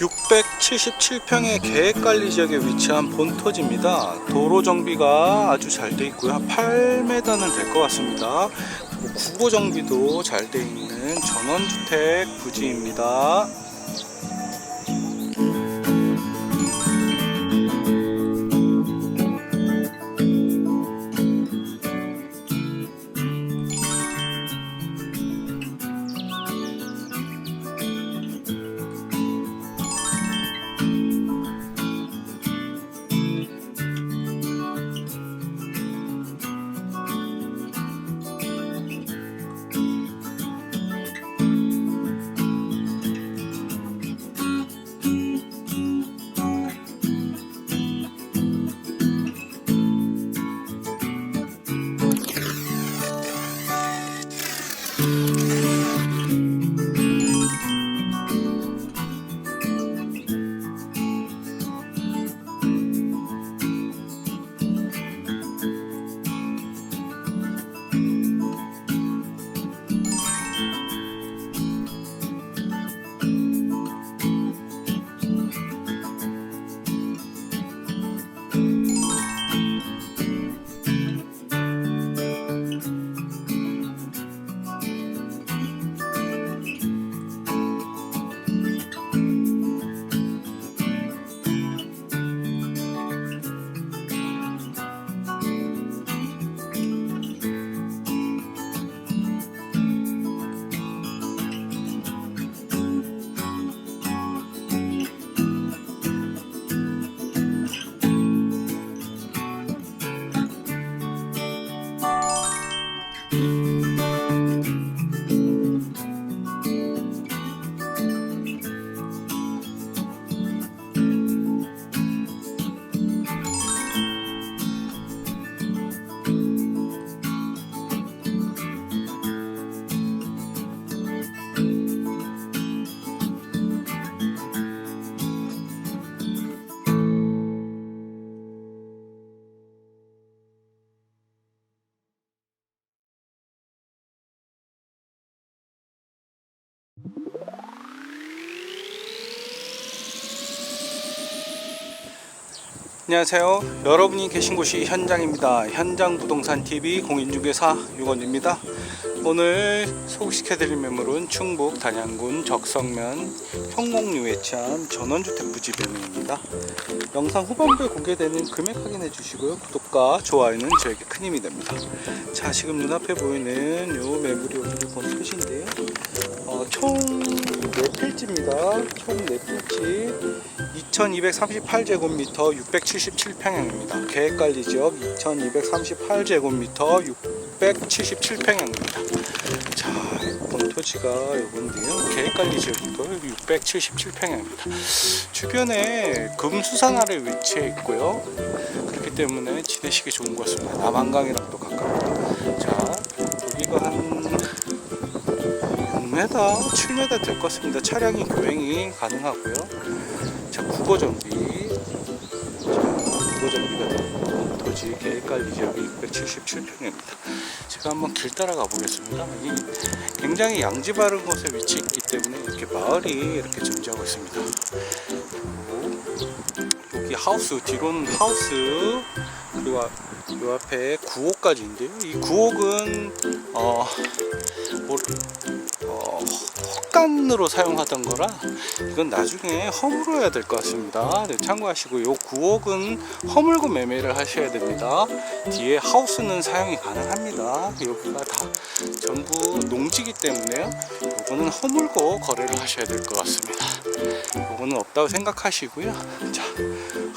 677평의 계획관리 지역에 위치한 본토지입니다. 도로 정비가 아주 잘 돼 있고요. 한 8m는 될 것 같습니다. 그리고 국고 정비도 잘 돼 있는 전원주택 부지입니다. 안녕하세요. 여러분이 계신 곳이 현장입니다. 현장 부동산 TV 공인중개사 유건입니다. 오늘 소개시켜드릴 매물은 충북 단양군 적성면 형목리 외참 전원주택 부지 매물입니다. 영상 후반부에 공개되는 금액 확인해 주시고요. 구독과 좋아요는 저에게 큰 힘이 됩니다. 자, 지금 눈앞에 보이는 요 매물이 오늘 본 컷인데요. 어, 총 4필지입니다. 총 4필지 2238제곱미터 677평형입니다. 계획관리 지역 2238제곱미터 677평형입니다. 자, 본토지가 요건데요. 계획관리 지역이고 677평형입니다. 주변에 금수산 아래 위치해 있고요. 그렇기 때문에 지내시기 좋은 것 같습니다. 남한강이랑 또 가깝고. 자, 여기가 한 6m, 7m 될 것 같습니다. 차량이 교행이 가능하고요. 자, 국어 정비. 자, 국어 정비가 되는 도지 계획관리 지역이 677평입니다. 제가 한번 길 따라가 보겠습니다. 이 굉장히 양지 바른 곳에 위치했기 때문에 이렇게 마을이 이렇게 존재하고 있습니다. 여기 하우스 뒤로는 하우스 그리고 아- 요 앞에 구옥까지인데요. 이 구옥은 어, 뭐, 어, 헛간으로 사용하던 거라 이건 나중에 허물어야 될 것 같습니다. 네, 참고하시고 요 구옥은 허물고 매매를 하셔야 됩니다. 뒤에 하우스는 사용이 가능합니다. 여기가 다 전부 농지기 때문에요. 요거는 허물고 거래를 하셔야 될 것 같습니다. 요거는 없다고 생각하시고요. 자,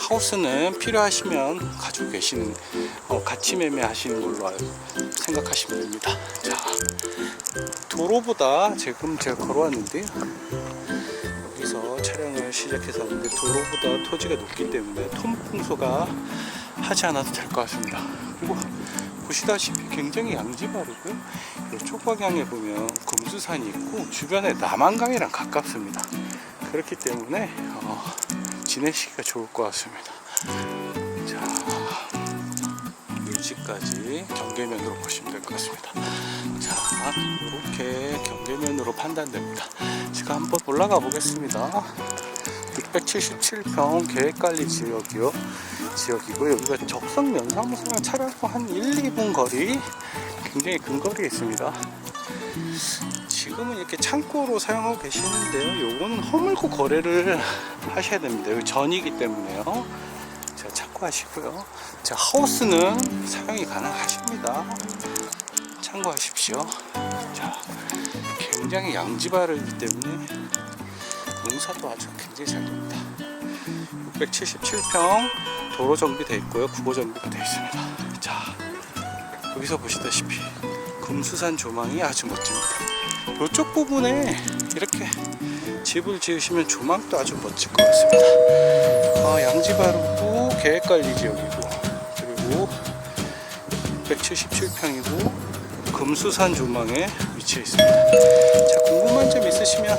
하우스는 필요하시면 가지고 계시는 어, 같이 매매하시는 걸로 알- 생각하시면 됩니다. 자, 도로보다 지금 제가 걸어왔는데요. 여기서 촬영을 시작해서 왔는데 도로보다 토지가 높기 때문에 통풍소가 하지 않아도 될 것 같습니다. 그리고 보시다시피 굉장히 양지 바르고요. 이쪽 방향에 보면 금수산이 있고 주변에 남한강이랑 가깝습니다. 그렇기 때문에 어, 지내시기가 좋을 것 같습니다. 자, 부지까지 경계면으로 보시면 될 것 같습니다. 자, 이렇게 경계면으로 판단됩니다. 제가 한번 올라가 보겠습니다. 677평 계획관리 지역이요. 지역이고 여기가 적성 면사무소랑 차량과 한 1, 2분 거리 굉장히 근거리에 있습니다. 지금은 이렇게 창고로 사용하고 계시는데요. 요거는 허물고 거래를 하셔야 됩니다. 여기 전이기 때문에요. 자, 참고하시고요. 자, 하우스는 사용이 가능하십니다. 참고하십시오. 자, 굉장히 양지바르기 때문에 농사도 아주 굉장히 잘 됩니다. 677평 도로 정비되어 있고요. 국어 정비가 되어 있습니다. 자, 여기서 보시다시피 금수산 조망이 아주 멋집니다. 이쪽 부분에 이렇게 집을 지으시면 조망도 아주 멋질 것 같습니다. 아, 양지바르고 계획관리 지역이고 그리고 677평이고 금수산 조망에 위치해 있습니다. 자, 궁금한 점 있으시면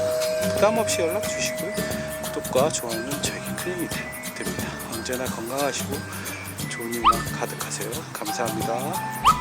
부담 없이 연락 주시고요. 구독과 좋아요는 저에게 큰 힘이 되- 됩니다. 언제나 건강하시고 좋은 일만 가득하세요. 감사합니다.